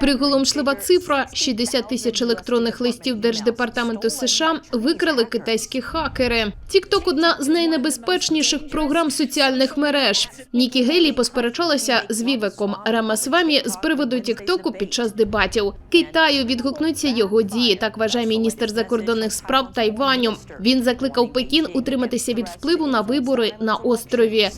Приголомшлива цифра 60 тисяч електронних листів Держдепартаменту США викрали китайські хакери. TikTok – одна з найнебезпечніших програм соціальних мереж. Нікі Гейлі посперечалася з Вівеком Рамасвамі з приводу TikTok під час дебатів. Китаю відгукнуться його дії. Так вважає міністр закордонних справ Тайваню. Він закликав Пекін утриматися від впливу на вибори на острові.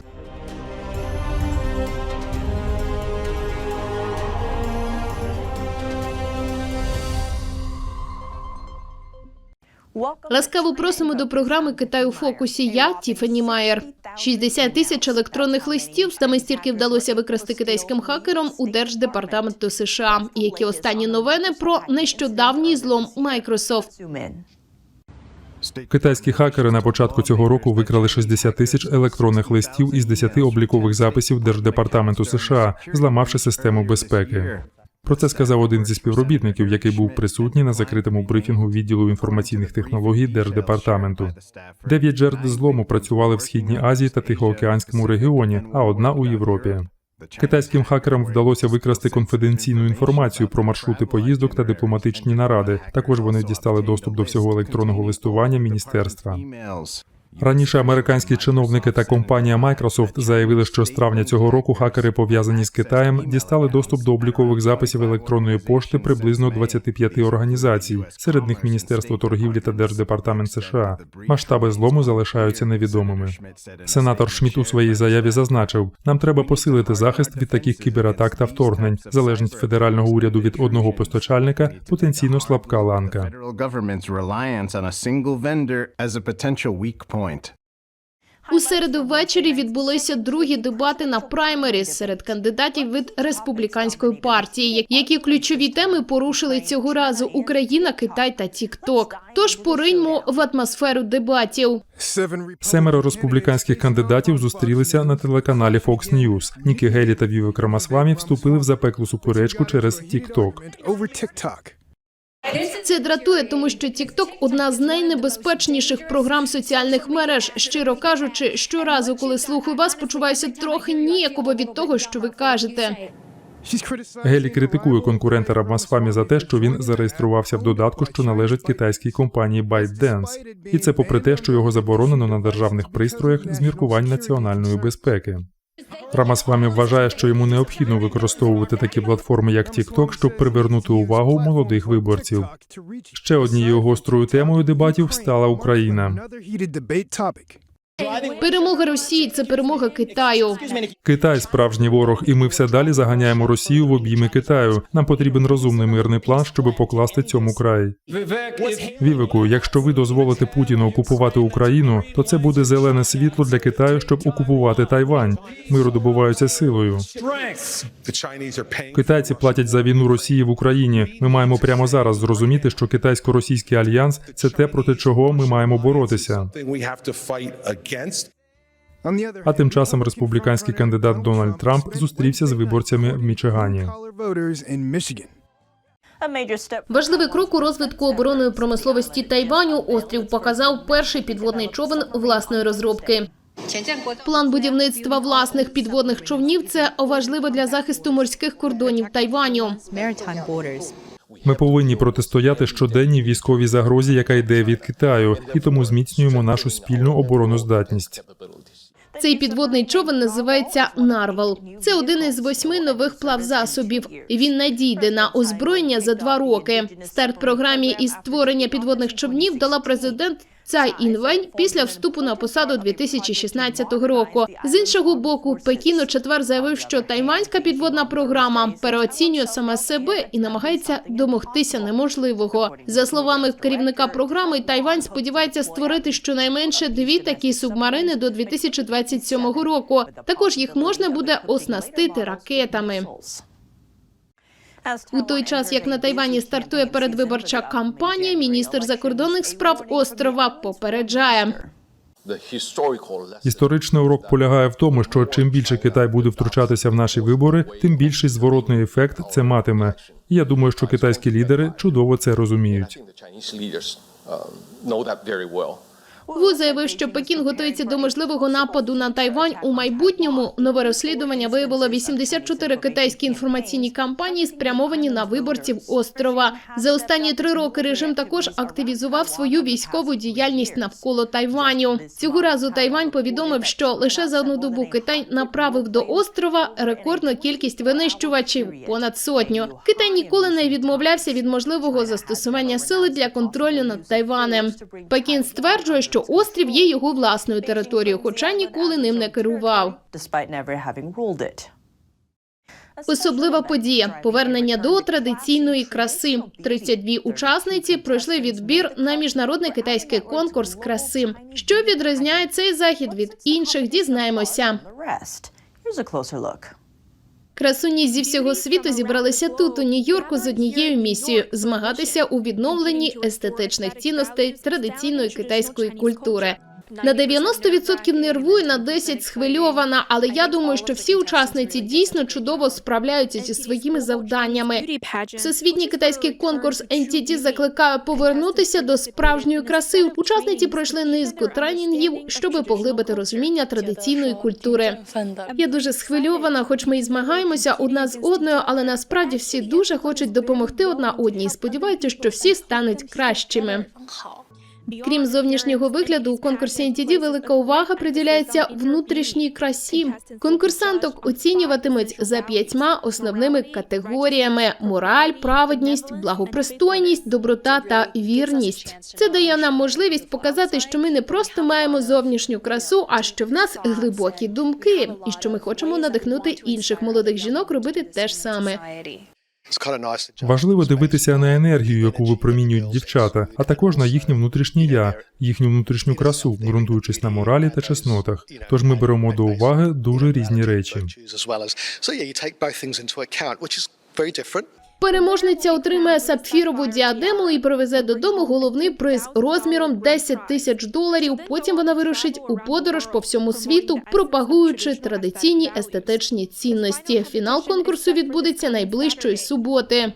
Ласкаво просимо до програми Китай у фокусі. Я Тіфані Майер. 60 тисяч електронних листів саме стільки вдалося викрасти китайським хакерам у Держдепартаменту США. Які останні новини про нещодавній злом Microsoft. Китайські хакери на початку цього року викрали 60 тисяч електронних листів із 10 облікових записів Держдепартаменту США, зламавши систему безпеки. Про це сказав один зі співробітників, який був присутній на закритому брифінгу відділу інформаційних технологій Держдепартаменту. Дев'ять жертв злому працювали в східній Азії та Тихоокеанському регіоні, а одна у Європі. Китайським хакерам вдалося викрасти конфіденційну інформацію про маршрути поїздок та дипломатичні наради. Також вони дістали доступ до всього електронного листування міністерства. Раніше американські чиновники та компанія Microsoft заявили, що з травня цього року хакери, пов'язані з Китаєм, дістали доступ до облікових записів електронної пошти приблизно 25 організацій, серед них Міністерство торгівлі та Держдепартамент США. Масштаби злому залишаються невідомими. Сенатор Шміт у своїй заяві зазначив: нам треба посилити захист від таких кібератак та вторгнень. Залежність федерального уряду від одного постачальника потенційно слабка ланка. У середу ввечері відбулися другі дебати на праймеріс серед кандидатів від республіканської партії, які ключові теми порушили цього разу Україна, Китай та Тікток. Тож пориньмо в атмосферу дебатів. Семеро республіканських кандидатів зустрілися на телеканалі Fox News. Нікі Гелі та Вівек Рамасвамі вступили в запеклу суперечку через TikTok. Це дратує, тому що TikTok – одна з найнебезпечніших програм соціальних мереж. Щиро кажучи, щоразу, коли слухаю вас, почуваюся трохи ніяково від того, що ви кажете. Гелі критикує конкурента Рамасфамі за те, що він зареєструвався в додатку, що належить китайській компанії ByteDance. І це попри те, що його заборонено на державних пристроях з міркувань національної безпеки. Рамасвамі вважає, що йому необхідно використовувати такі платформи, як TikTok, щоб привернути увагу молодих виборців. Ще однією гострою темою дебатів стала Україна. Перемога Росії це перемога Китаю. Китай справжній ворог, і ми все далі заганяємо Росію в обійми Китаю. Нам потрібен розумний мирний план, щоб покласти цьому край. Вівику, якщо ви дозволите Путіну окупувати Україну, то це буде зелене світло для Китаю, щоб окупувати Тайвань. Миру добуваються силою. Китайці платять за війну Росії в Україні. Ми маємо прямо зараз зрозуміти, що китайсько-російський альянс це те, проти чого ми маємо боротися. А тим часом республіканський кандидат Дональд Трамп зустрівся з виборцями в Мічигані. Важливий крок у розвитку оборонної промисловості Тайваню острів показав перший підводний човен власної розробки. План будівництва власних підводних човнів це важливо для захисту морських кордонів Тайваню. Ми повинні протистояти щоденній військовій загрозі, яка йде від Китаю, і тому зміцнюємо нашу спільну обороноздатність. Цей підводний човен називається Нарвал. Це один із восьми нових плавзасобів. Він надійде на озброєння за два роки. Старт програмі із створення підводних човнів дала президент. Цай Інвень після вступу на посаду 2016 року. З іншого боку, Пекін у четвер заявив, що тайванська підводна програма переоцінює саме себе і намагається домогтися неможливого. За словами керівника програми, Тайвань сподівається створити щонайменше дві такі субмарини до 2027 року. Також їх можна буде оснастити ракетами. У той час, як на Тайвані стартує передвиборча кампанія, міністр закордонних справ острова попереджає. Історичний урок полягає в тому, що чим більше Китай буде втручатися в наші вибори, тим більший зворотний ефект це матиме. Я думаю, що китайські лідери чудово це розуміють. Ву заявив, що Пекін готується до можливого нападу на Тайвань у майбутньому. Нове розслідування виявило 84 китайські інформаційні кампанії, спрямовані на виборців острова. За останні три роки режим також активізував свою військову діяльність навколо Тайваню. Цього разу Тайвань повідомив, що лише за одну добу Китай направив до острова рекордну кількість винищувачів понад сотню. Китай ніколи не відмовлявся від можливого застосування сили для контролю над Тайванем. Пекін стверджує, що острів є його власною територією, хоча ніколи ним не керував. Особлива подія повернення до традиційної краси. 32 учасниці пройшли відбір на міжнародний китайський конкурс краси. Що відрізняє цей захід від інших, дізнаємося. Красуні зі всього світу зібралися тут, у Нью-Йорку, з однією місією змагатися у відновленні естетичних цінностей традиційної китайської культури. На 90% нервую, на 10 схвильована, але я думаю, що всі учасниці дійсно чудово справляються зі своїми завданнями. Всесвітній китайський конкурс NTT закликає повернутися до справжньої краси. Учасниці пройшли низку тренінгів, щоб поглибити розуміння традиційної культури. Я дуже схвильована, хоч ми і змагаємося одна з одною, але насправді всі дуже хочуть допомогти одна одній. Сподіваються, що всі стануть кращими. Крім зовнішнього вигляду, у конкурсі NTD велика увага приділяється внутрішній красі. Конкурсанток оцінюватимуть за п'ятьма основними категоріями: мораль, праведність, благопристойність, доброта та вірність. Це дає нам можливість показати, що ми не просто маємо зовнішню красу, а що в нас глибокі думки, і що ми хочемо надихнути інших молодих жінок робити те ж саме. Важливо дивитися на енергію, яку випромінюють дівчата, а також на їхнє внутрішнє я, їхню внутрішню красу, ґрунтуючись на моралі та чеснотах. Тож ми беремо до уваги дуже різні речі. Переможниця отримає сапфірову діадему і привезе додому головний приз розміром 10 тисяч доларів. Потім вона вирушить у подорож по всьому світу, пропагуючи традиційні естетичні цінності. Фінал конкурсу відбудеться найближчої суботи.